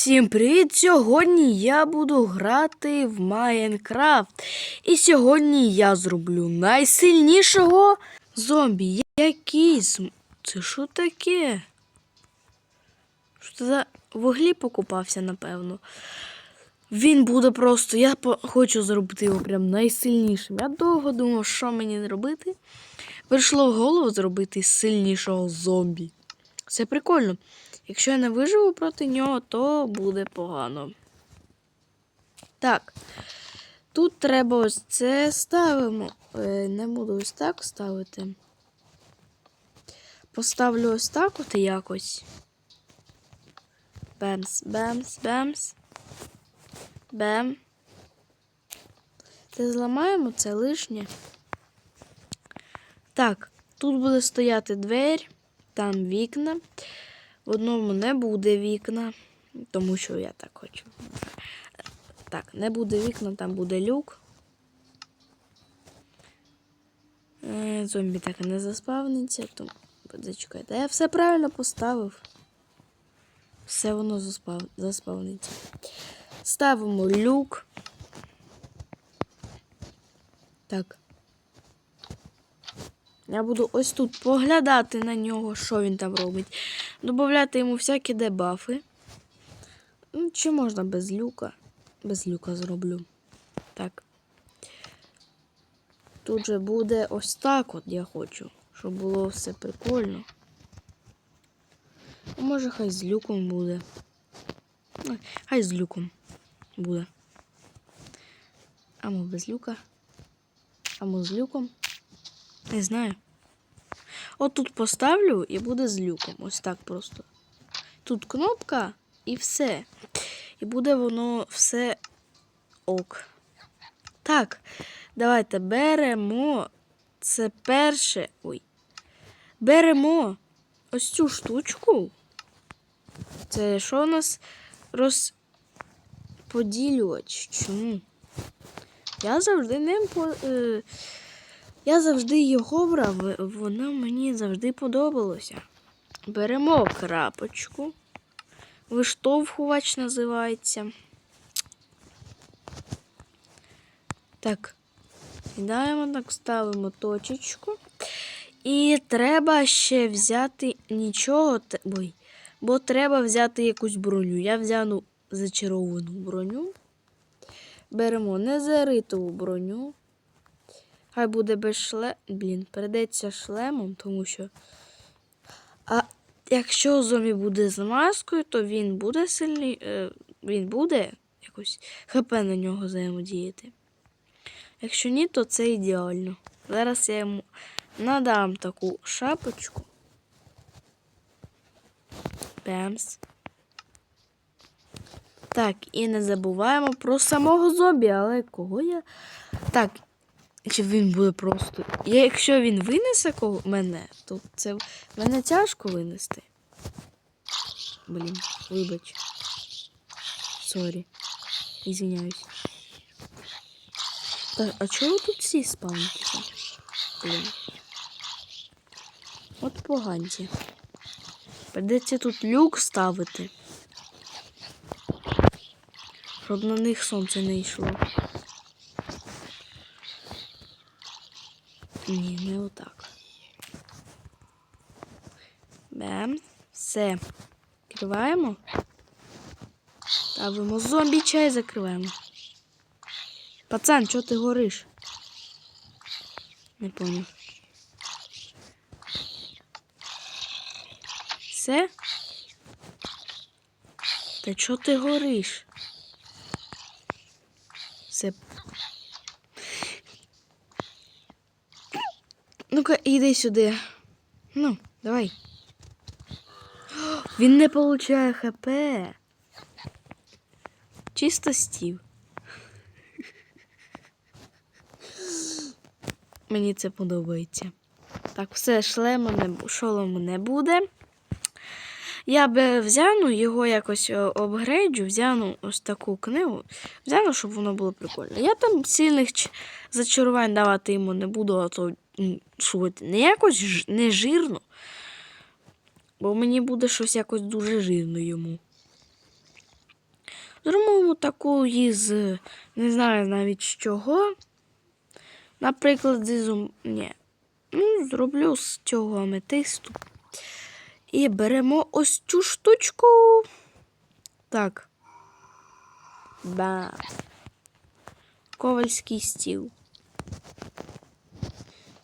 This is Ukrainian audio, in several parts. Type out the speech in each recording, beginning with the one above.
Всім привіт! Сьогодні я буду грати в Майнкрафт. І сьогодні я зроблю найсильнішого зомбі. Який Це що таке? Що за вуглі покупався, напевно. Він буде просто. Я хочу зробити його прям найсильнішим. Я довго думав, що мені робити. Прийшло в голову зробити сильнішого зомбі. Це прикольно. Якщо я не виживу проти нього, то буде погано. Так. Тут треба ось це ставимо. Е, не буду ось так ставити. Поставлю ось так от якось. Бемс, бемс, бемс. Бем. Це зламаємо, це лишнє. Так, тут буде стояти двері, там вікна. В одному не буде вікна, тому що я так хочу. Так, не буде вікна, там буде люк. Е, Зомбі так і не заспавниться, тому зачекайте. Я все правильно поставив. Все воно заспав... заспавниться. Ставимо люк. Так. Я буду ось тут поглядати на нього, що він там робить. Добавляти йому всякі дебафи. Ну, Чи можна без люка? Без люка зроблю. Так. Тут же буде ось так от я хочу, щоб було все прикольно. Може хай з люком буде. Хай з люком буде. Амо без люка. Амо з люком. Не знаю. От тут поставлю і буде з люком. Ось так просто. Тут кнопка і все. І буде воно все ок. Так, давайте беремо це перше. Ой. Беремо ось цю штучку. Це що у нас розподілювач? Чому? Я завжди ним по. Я завжди його брав, воно мені завжди подобалося. Беремо крапочку. Виштовхувач називається. Так, кидаємо, так, ставимо точечку. І треба ще взяти нічого. Ой, бо треба взяти якусь броню. Я взяну зачаровану броню. Беремо незаритову броню. Хай буде без шлем. Блін, передається шлемом, тому що. А якщо зомбі буде з маскою, то він буде сильний. Е, він буде якось ХП на нього взаємодіяти. Якщо ні, то це ідеально. Зараз я йому надам таку шапочку. Пемс. Так, і не забуваємо про самого зомбі, але кого я. Так, Якщо він буде просто. Якщо він винесе мене, то це мене тяжко винести. Блін, вибач. Сорі. Ізвиняюсь. Так, а чого тут всі спавнитися? Блін. От поганці. Придеться тут люк ставити. Щоб на них сонце не йшло. Ні, не отак. Бем. Все. Відкриваємо. Ставимо зомбі чай закриваємо. Пацан, чого ти гориш? Не понял. Все? Та чого ти гориш? Все Ну-ка, іди сюди. Ну, давай. Він не получає ХП. Чисто стів. Мені це подобається. Так, все, шлему не, шолому не буде. Я би взяну його якось е, обгрейджу, взяну ось таку книгу, взяну, щоб воно було прикольно. Я там сильних зачарувань давати йому не буду, а то м, не якось не жирно. Бо мені буде щось якось дуже жирно йому. Зробимо таку із, не знаю навіть з чого. Наприклад, зі. Ні. Ну, зроблю з цього аметисту. І беремо ось цю штучку. Так. Ба. Ковальський стіл.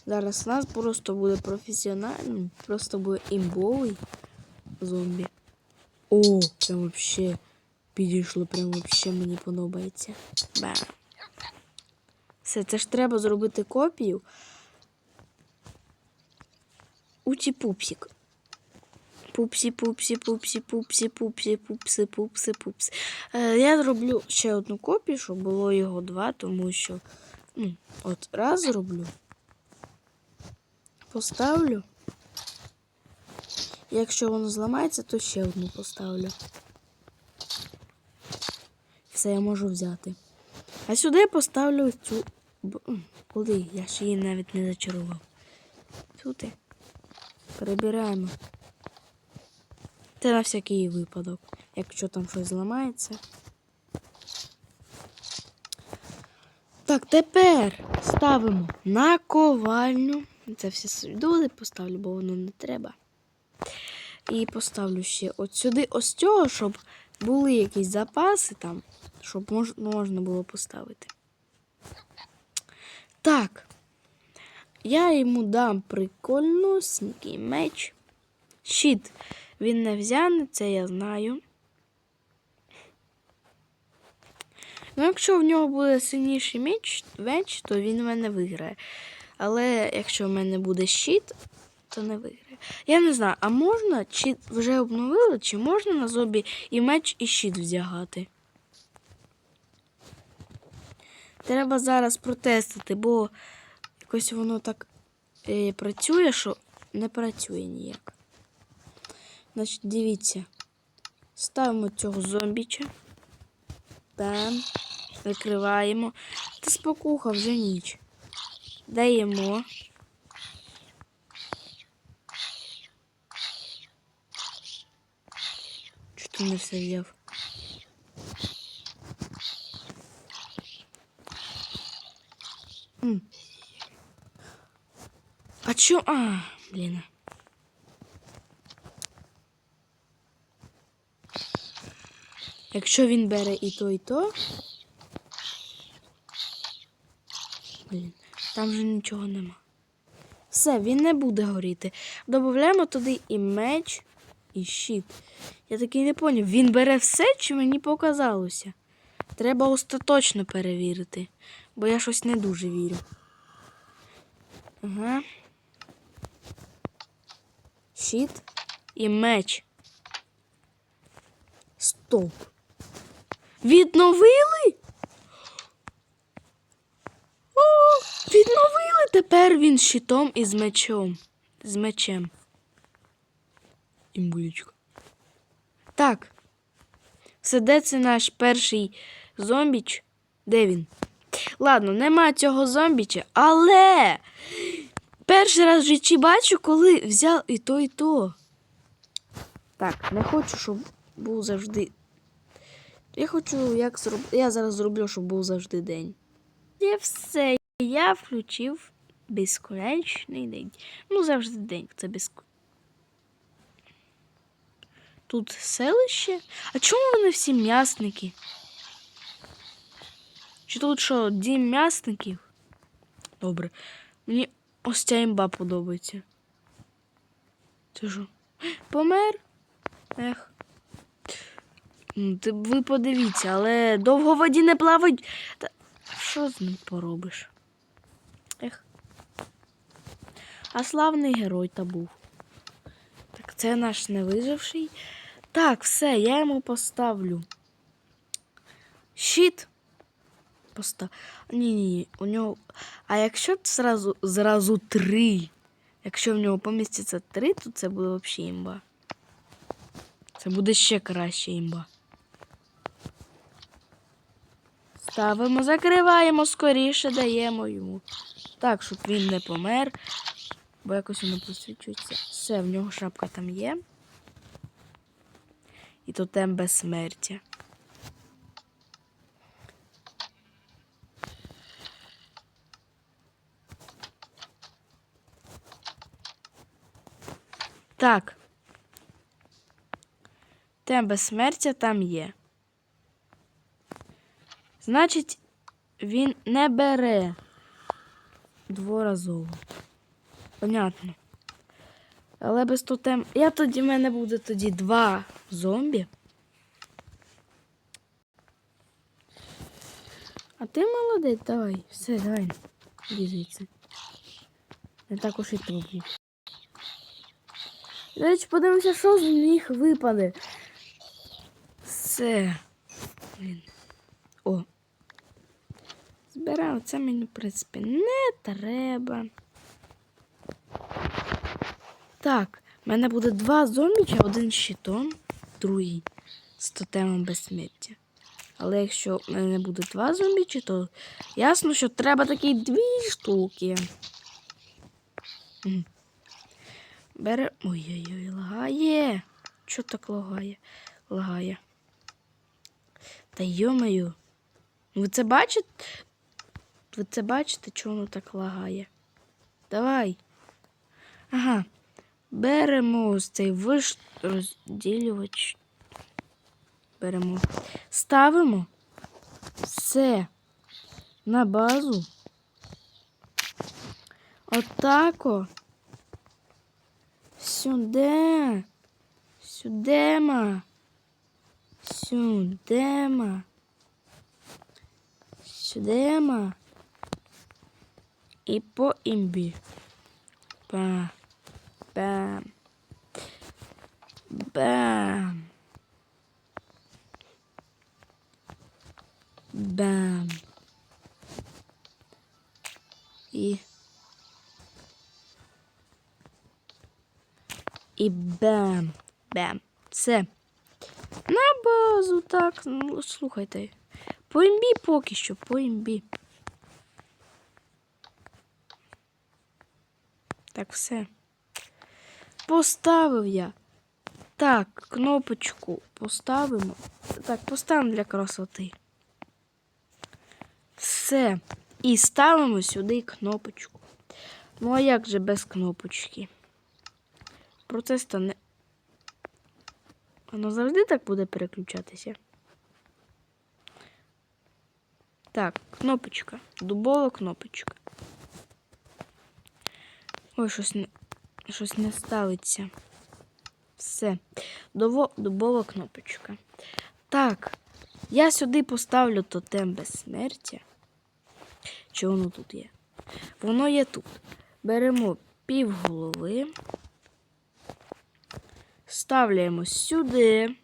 Зараз нас просто буде професіональним, просто буде імбовий зомбі. О, прям вообще підійшло, прям вообще мені подобається. Ба. Все, це ж треба зробити копію. Уті пупсик. Пупсі, пупсі, пупсі, пупсі, пупсі, пупси, пупси, пупси. Е, я зроблю ще одну копію, щоб було його два, тому що ну, от раз зроблю. Поставлю. Якщо воно зламається, то ще одну поставлю. Все я можу взяти. А сюди я поставлю цю. Куди? Я ж її навіть не зачарував. Сюди. Перебираємо. Це на всякий випадок. Якщо там щось зламається. Так, тепер ставимо на ковальню. Це всі сюди поставлю, бо воно не треба. І поставлю ще от сюди ось цього, щоб були якісь запаси там, щоб мож, можна було поставити. Так. Я йому дам прикольнусінький меч. Щит. Він не взяне, це я знаю. Ну, якщо в нього буде сильніший меч, меч, то він в мене виграє. Але якщо в мене буде щит, то не виграє. Я не знаю, а можна, чи вже обновили, чи можна на зобі і меч, і щит вдягати? Треба зараз протестити, бо якось воно так е, працює, що не працює ніяк. Значить, дивіться. Ставимо цього зомбіча. Бам. Викриваємо. Та спокуха вже ніч. Даємо. Чого ти не все взяв? А чо? А, блін. Якщо він бере і то, і то. Блін, там вже нічого нема. Все, він не буде горіти. Додаємо туди і меч, і щит. Я такий не поняв, він бере все чи мені показалося? Треба остаточно перевірити, бо я щось не дуже вірю. Ага. Щит і меч. Стоп. Відновили? О, відновили тепер він щитом і з мечом. З мечем. Імбулечка. Так. Все, де це наш перший зомбіч? Де він? Ладно, нема цього зомбіча, але перший раз в житті бачу, коли взяв і то, і то. Так, не хочу, щоб був завжди. Я хочу, як зроб... Я зараз зроблю, щоб був завжди день. І все. Я включив безконечний день. Ну, завжди день. Це безк... Тут селище? А чому вони всі м'ясники? Чи тут що, дім м'ясників? Добре. Мені ось ця імба подобається. Це що? Помер? Ех. Ви подивіться, але довго в воді не плавають. Та що з ним поробиш? Ех. А славний герой та був. Так, це наш невиживший. Так, все, я йому поставлю. Щит. Постав. Ні, ні, ні. У нього. А якщо зразу, зразу три. Якщо в нього поміститься три, то це буде взагалі імба. Це буде ще краще імба. Ставимо, закриваємо скоріше, даємо йому. Так, щоб він не помер бо якось воно просвічується. Все, в нього шапка там є. І тотем безсмертя. Так. Тем безсмертя там є. Значить, він не бере дворазово. Понятно. Але без тотем. Я тоді в мене буде тоді два зомбі. А ти молодець, давай. Все, давай. Звідси. Не так уж і трудно. Речі, подивимося, що з них випаде. Все. Блін. О. Збираю, це мені, в принципі, не треба. Так, в мене буде два зомбіча, один щитом, другий з тотемом безсмертя. Але якщо в мене буде два зомбічі, то ясно, що треба такі дві штуки. Бере. Ой-ой-ой, лагає. Чо так лагає? Лагає. Та йомаю. Ви це бачите? Ви це бачите, чого воно так лагає? Давай. Ага. Беремо цей виш розділювач. Беремо. Ставимо все на базу. Отако. Сюди. Сюдема. Сюдема. Сюдема. І по імбі. Па. Бам. Бам. Бам. І. І бам. Бам. Все. На базу, так. Ну, слухайте. По імбі поки що, по імбі. Так, все. Поставив я. Так, кнопочку поставимо. Так, поставимо для красоти. Все. І ставимо сюди кнопочку. Ну, а як же без кнопочки? Процес то не. Воно завжди так буде переключатися. Так, кнопочка. Дубова кнопочка. Ой, щось не, щось не ставиться. Все. Дубова кнопочка. Так, я сюди поставлю тотем безсмертя. Чи воно тут є? Воно є тут. Беремо пів голови. Ставляємо сюди.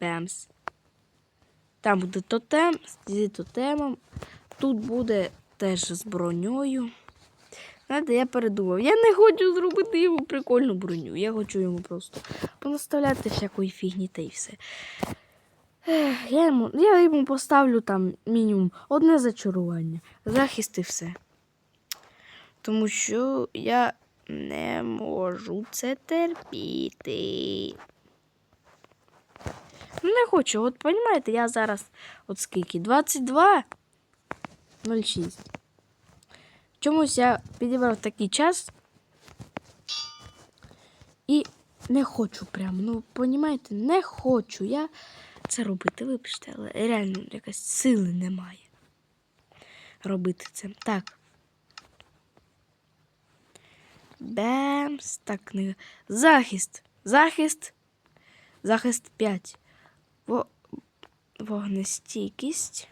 Бемс. Там буде тотем, з тотемом. Тут буде теж з броньою. Знаєте, я передумав. Я не хочу зробити йому прикольну броню. Я хочу йому просто понаставляти всякої фігні та й все. Я йому, я йому поставлю там мінімум одне зачарування. Захист і все. Тому що я не можу це терпіти. Ну, Не хочу, от розумієте, я зараз от скільки? 22 06. Чомусь я підібрав такий час і не хочу прямо. Ну, розумієте, не хочу я це робити. Вибачте, але реально якась сили немає робити це. Так. Бемс. Так, не. Захист. Захист. Захист 5. Во... Вогнестійкість.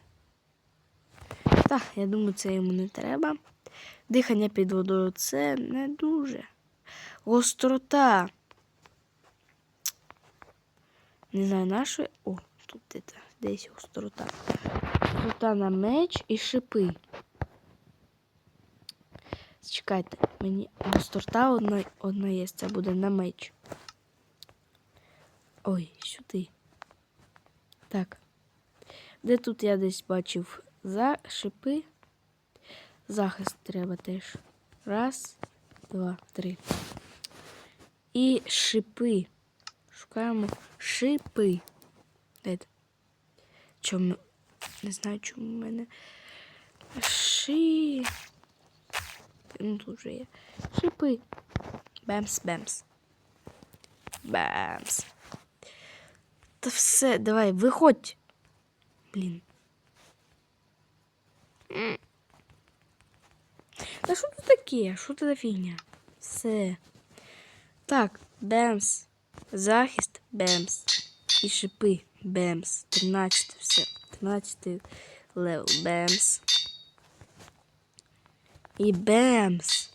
Так, я думаю, це йому не треба. Дихання під водою це не дуже. Гострота. Не знаю, нашої. О, тут де- десь гострота. Гострота на меч і шипи. Чекайте, мені гострота одна, одна є, це буде на меч. Ой, сюди. Так. Де тут я десь бачив за шипи? Захист треба теж. Раз, два, три. І шипи. Шукаємо шипи. Чому? Не знаю, чому в мене. Ши. Ну, тут вже є. Шипи. Бемс, бемс. Бемс. Та все, давай, виходь. Блін. Та що тут таке? Що це за фігня? Все. Так, бемс. Захист, бемс. І шипи, бемс. 13, все. 13 левел, бемс. І бемс.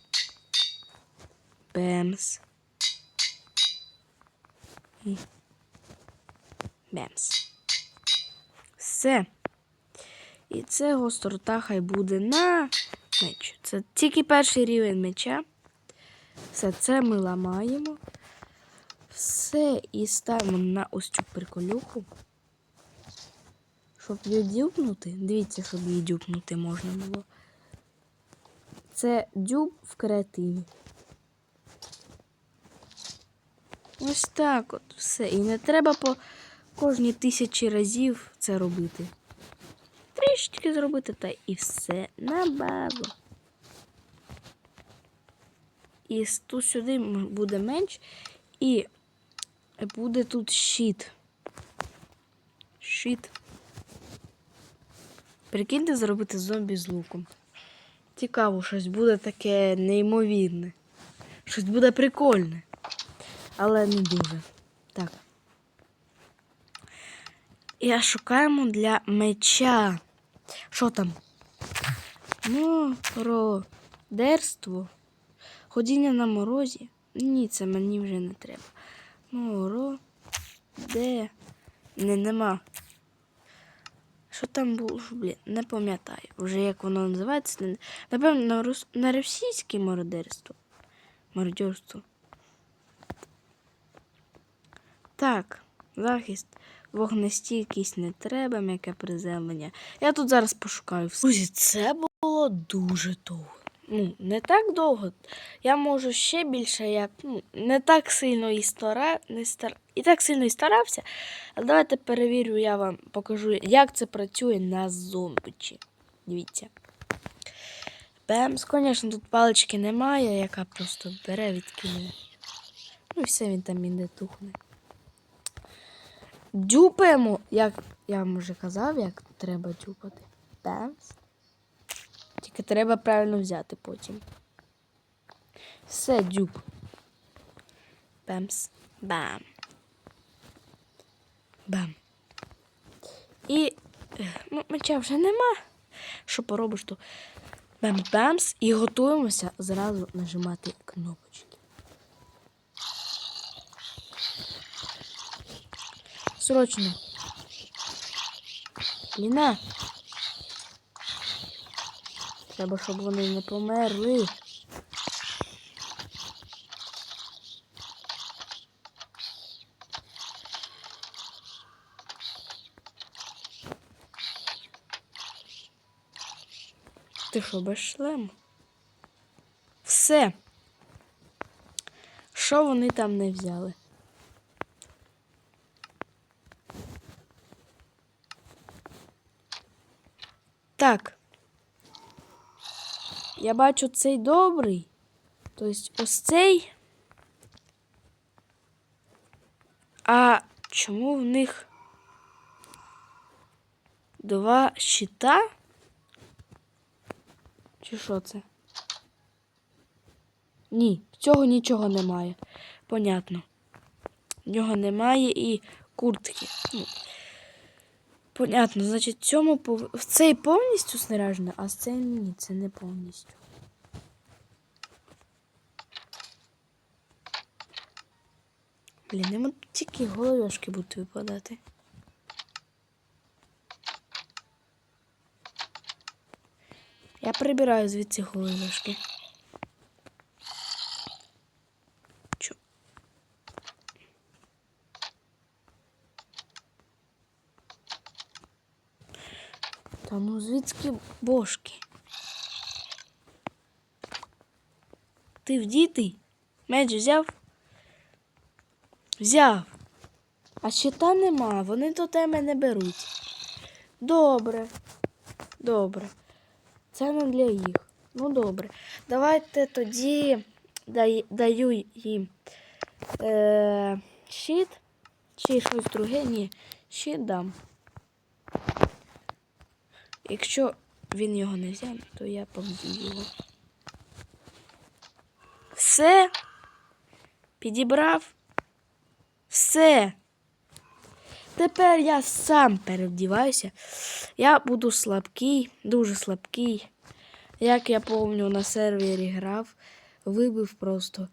Бемс. І бемс. Все. І це гострота хай буде на меч. Це тільки перший рівень меча. Все це ми ламаємо. Все і ставимо на ось цю приколюху. Щоб її дюбнути. Дивіться, щоб її дюбнути можна було. Це дюб в креативі. Ось так от все. І не треба по кожні тисячі разів це робити. Трішечки зробити та і все на базу. І тут сюди буде менш. І буде тут щит. Щит. Прикиньте зробити зомбі з луком. Цікаво, щось буде таке неймовірне. Щось буде прикольне. Але не дуже. Так. І шукаємо для меча. Що там? Мородерство. Ходіння на морозі. Ні, це мені вже не треба. Моро. Де? Не, нема. Що там було? Блін, не пам'ятаю. Вже як воно називається. Напевно, на, рус... на російське мародерство. Мародерство. Так, захист. Вогнестійкість не треба, м'яке приземлення. Я тут зараз пошукаю все. Друзі, це було дуже довго. Ну, не так довго. Я можу ще більше, як ну, не так сильно і стара, не стар... і так сильно і старався. Але давайте перевірю, я вам покажу, як це працює на зомбичі. Дивіться. Бемс, звісно, тут палички немає, яка просто бере, відкине. Ну і все, він там і не тухне. Дюпаємо, як я вам вже казав, як треба дюпати. Бемс. Тільки треба правильно взяти потім. Все, дюб. Бемс. Бам. Бам. І е, ну, меча вже нема. Що поробиш, то бам-бамс і готуємося зразу нажимати кнопочки. Срочно. Ліна. Треба, щоб вони не померли. Ти що, без шлему? Все. Що вони там не взяли? Так. Я бачу цей добрий. Тобто ось цей. А чому в них два щита? Чи що це? Ні, цього нічого немає. Понятно. В нього немає і куртки. Понятно, значить, цьому пов... в цей повністю снаряжено, а з цей ні, це не повністю. Блін, йому тільки головешки будуть випадати. Я прибираю звідси головешки. Ну звідки бошки? Ти вдітий? Меч взяв? Взяв. А щита нема, вони до тебе не беруть. Добре. Добре. Це не для їх. Ну добре. Давайте тоді даю їм е, щит. Чи щось друге? Ні. Щит дам. Якщо він його не взяв, то я поб'ю його. Все. Підібрав. Все. Тепер я сам перевдіваюся. Я буду слабкий, дуже слабкий. Як я пам'ятаю, на сервері грав, вибив просто.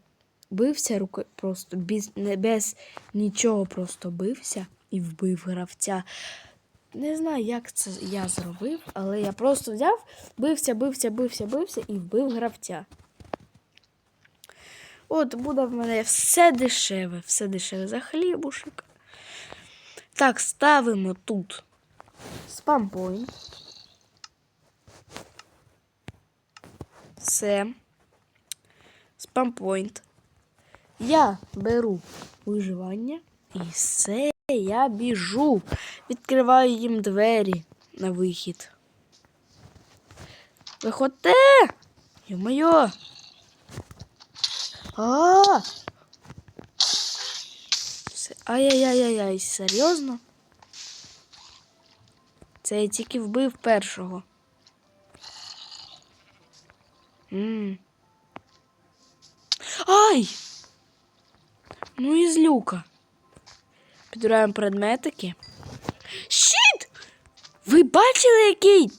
Бився рукою просто без, без нічого просто бився і вбив гравця. Не знаю, як це я зробив, але я просто взяв, бився, бився, бився, бився і вбив гравця. От буде в мене все дешеве, все дешеве за хлібушек. Так, ставимо тут спампойнт. Все. Спампойнт. Я беру виживання і все, я біжу. Відкриваю їм двері на вихід. Виходьте! Йо-моє! А! Ай-яй-яй-яй, серйозно? Це я тільки вбив першого. М. Ай! Ну і злюка. Підбираємо предметики. Щит! Ви бачили, який?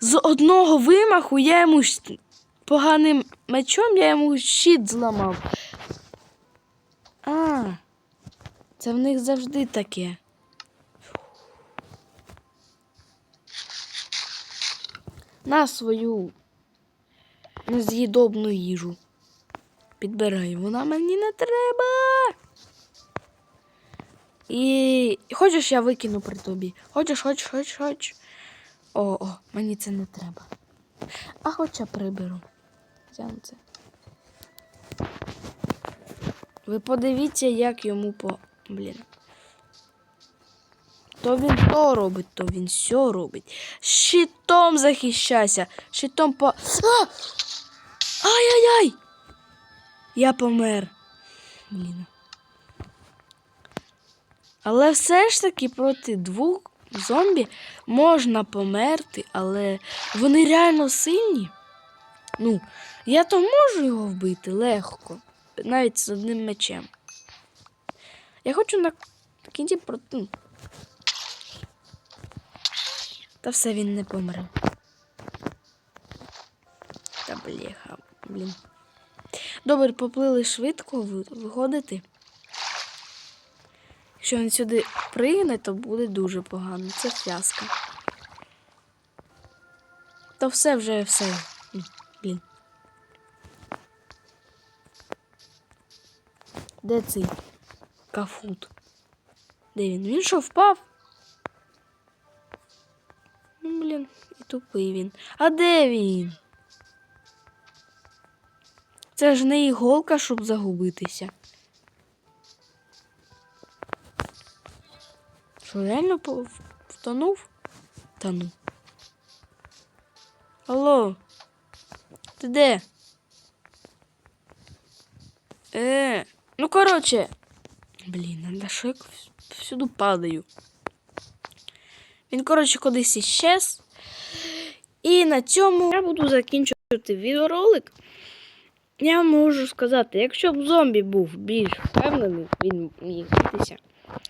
З одного вимаху я йому поганим мечом я йому щит зламав. А, це в них завжди таке. На свою нез'їдобну їжу. Підбираю, вона мені не треба. І хочеш, я викину при тобі. Хочеш, хочеш, хочеш, хочеш. О, о, мені це не треба. А хоча приберу. Взяну це. Ви подивіться, як йому по. Блін. То він то робить, то він все робить. Щитом захищайся. Щитом по. А! Ай-яй-яй! Я помер. Блін. Але все ж таки проти двох зомбі можна померти, але вони реально сильні. Ну, я то можу його вбити легко, навіть з одним мечем. Я хочу на кінці проти. ну. Та все він не помре. Та бляха, блін. Добре, поплили швидко виходити. Якщо він сюди пригне, то буде дуже погано. Це фіаско. То все вже все. Блін. Де цей кафут? Де він? Він що впав? Ну, блін, і тупий він. А де він? Це ж не іголка, щоб загубитися. Що реально втонув? Тону. Алло. Ти де? Е, ну короче. Блін, а що я вс- всюди падаю? Він, коротше, кудись іщез. І на цьому я буду закінчувати відеоролик. Я можу сказати, якщо б зомбі був більш впевнений, він міг битися.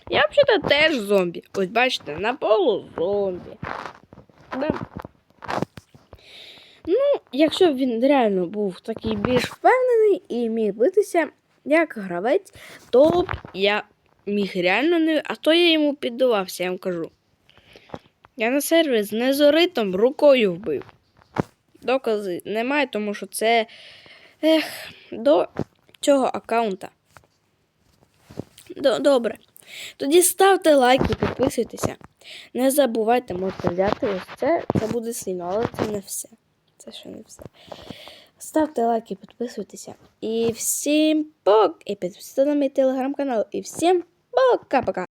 Я взагалі теж зомбі. Ось бачите, на полу зомбі. Да. Ну, якщо б він реально був такий більш впевнений і міг битися як гравець, то б я міг реально не. А то я йому піддавався, я вам кажу. Я на сервері з незоритом рукою вбив. Докази немає, тому що це ех, до цього аккаунта. До- Добре. Тоді ставте лайки, підписуйтеся. Не забувайте, можете взяти ось це. Це буде сильно, але це не все. Це ще не все. Ставте лайки, підписуйтеся. І всім пок! І підписуйтесь на мій телеграм-канал. І всім пока-пока!